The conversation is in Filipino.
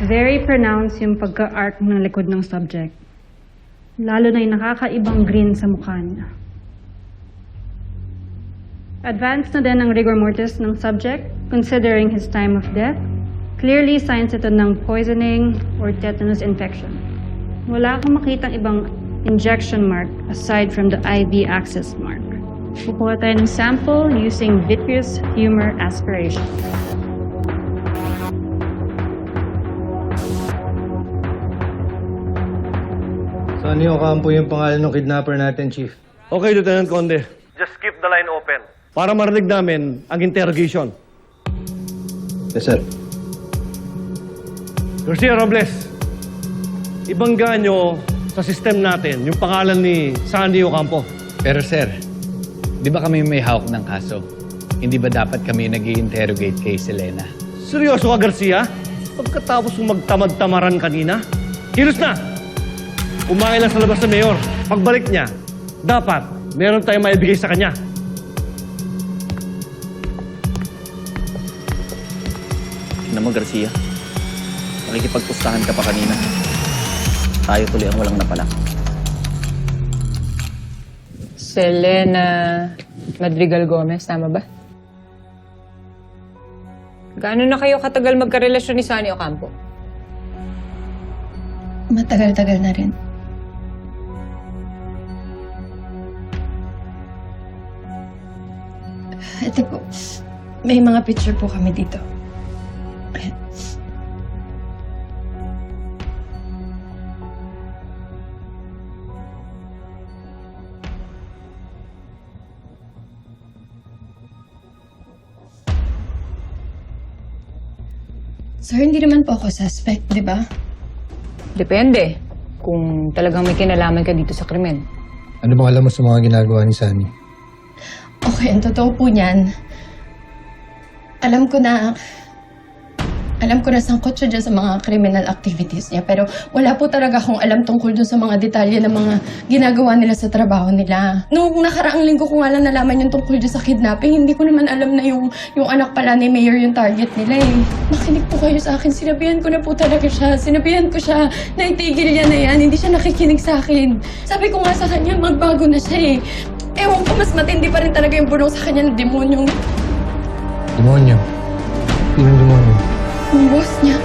Very pronounced yung pagka-arc ng likod ng subject. Lalo na yung nakakaibang grin sa mukha niya. Advanced na din ang rigor mortis ng subject considering his time of death. Clearly signs ito ng poisoning or tetanus infection. Wala akong makitang ibang injection mark aside from the IV access mark. Kukuha tayo ng sample using vitreous humor aspiration. Saan yung kampo yung pangalan ng kidnapper natin, Chief? Okay, Lieutenant Conde. Just keep the line open. Para marinig namin ang interrogation. Yes, sir. Garcia Robles, ibangga nyo sa system natin yung pangalan ni Sandy Ocampo. Pero sir, di ba kami may hawak ng kaso? Hindi ba dapat kami nag interrogate kay Selena? Seryoso ka, Garcia? Pagkatapos mong magtamad-tamaran kanina? Kilos na! Kumain lang sa labas ng mayor. Pagbalik niya, dapat meron tayong maibigay sa kanya. Tingnan mo, Garcia. Nakikipagpustahan ka pa kanina. Tayo tuloy ang walang napala. Selena Madrigal Gomez, tama ba? Gaano na kayo katagal magkarelasyon ni Sunny Ocampo? Matagal-tagal na rin. Ito po, may mga picture po kami dito. Ayan. Sir, hindi naman po ako suspect, di ba? Depende. Kung talagang may kinalaman ka dito sa krimen. Ano bang alam mo sa mga ginagawa ni Sunny? Okay, ang totoo po niyan, alam ko na, alam ko na sangkot siya dyan sa mga criminal activities niya, pero wala po talaga akong alam tungkol dun sa mga detalye ng mga ginagawa nila sa trabaho nila. Nung nakaraang linggo ko nga lang nalaman yung tungkol dyan sa kidnapping, hindi ko naman alam na yung, yung anak pala ni Mayor yung target nila eh. Makinig po kayo sa akin, sinabihan ko na po talaga siya, sinabihan ko siya na itigil niya na yan, hindi siya nakikinig sa akin. Sabi ko nga sa kanya, magbago na siya eh. Ewan ko, mas matindi pa rin talaga yung bunong sa kanya ng demonyong Demonyo. Sinong demonyo? yung boss niya.